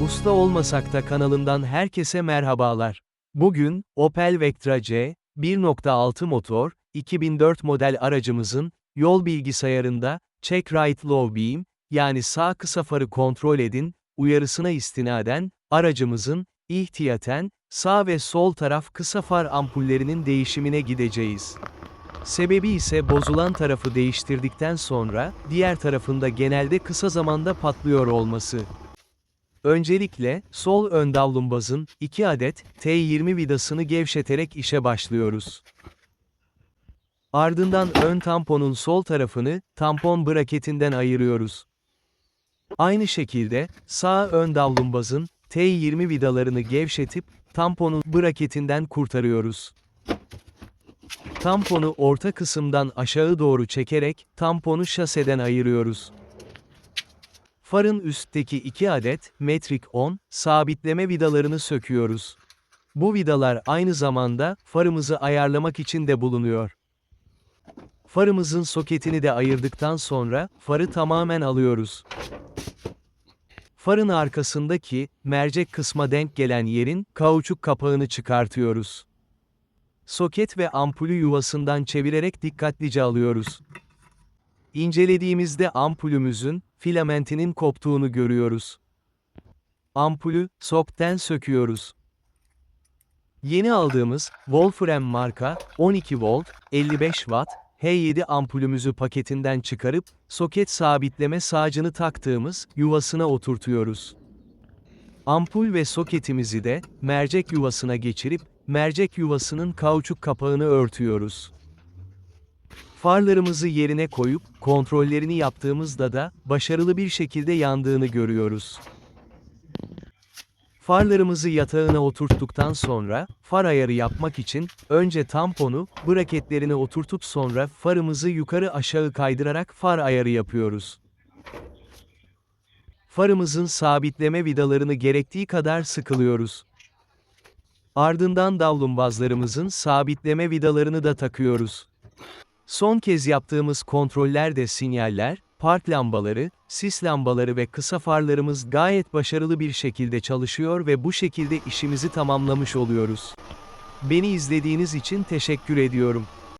Usta olmasak da kanalından herkese merhabalar. Bugün, Opel Vectra C, 1.6 motor, 2004 model aracımızın, yol bilgisayarında, Check Right Low Beam, yani sağ kısa farı kontrol edin, uyarısına istinaden, aracımızın, ihtiyaten, sağ ve sol taraf kısa far ampullerinin değişimine gideceğiz. Sebebi ise bozulan tarafı değiştirdikten sonra, diğer tarafında genelde kısa zamanda patlıyor olması. Öncelikle, sol ön davlumbazın, 2 adet, T20 vidasını gevşeterek işe başlıyoruz. Ardından ön tamponun sol tarafını, tampon braketinden ayırıyoruz. Aynı şekilde, sağ ön davlumbazın, T20 vidalarını gevşetip, tamponun braketinden kurtarıyoruz. Tamponu orta kısımdan aşağı doğru çekerek, tamponu şaseden ayırıyoruz. Farın üstteki 2 adet, metrik 10, sabitleme vidalarını söküyoruz. Bu vidalar aynı zamanda, farımızı ayarlamak için de bulunuyor. Farımızın soketini de ayırdıktan sonra, farı tamamen alıyoruz. Farın arkasındaki, mercek kısma denk gelen yerin, kauçuk kapağını çıkartıyoruz. Soket ve ampulü yuvasından çevirerek dikkatlice alıyoruz. İncelediğimizde ampulümüzün, filamentinin koptuğunu görüyoruz. Ampulü, sokten söküyoruz. Yeni aldığımız, Wolfram marka, 12 volt, 55 watt, H7 ampulümüzü paketinden çıkarıp, soket sabitleme sağcını taktığımız, yuvasına oturtuyoruz. Ampul ve soketimizi de, mercek yuvasına geçirip, mercek yuvasının kauçuk kapağını örtüyoruz. Farlarımızı yerine koyup, kontrollerini yaptığımızda da, başarılı bir şekilde yandığını görüyoruz. Farlarımızı yatağına oturttuktan sonra, far ayarı yapmak için, önce tamponu, braketlerine oturtup sonra farımızı yukarı aşağı kaydırarak far ayarı yapıyoruz. Farımızın sabitleme vidalarını gerektiği kadar sıkılıyoruz. Ardından davlumbazlarımızın sabitleme vidalarını da takıyoruz. Son kez yaptığımız kontrollerde sinyaller, park lambaları, sis lambaları ve kısa farlarımız gayet başarılı bir şekilde çalışıyor ve bu şekilde işimizi tamamlamış oluyoruz. Beni izlediğiniz için teşekkür ediyorum.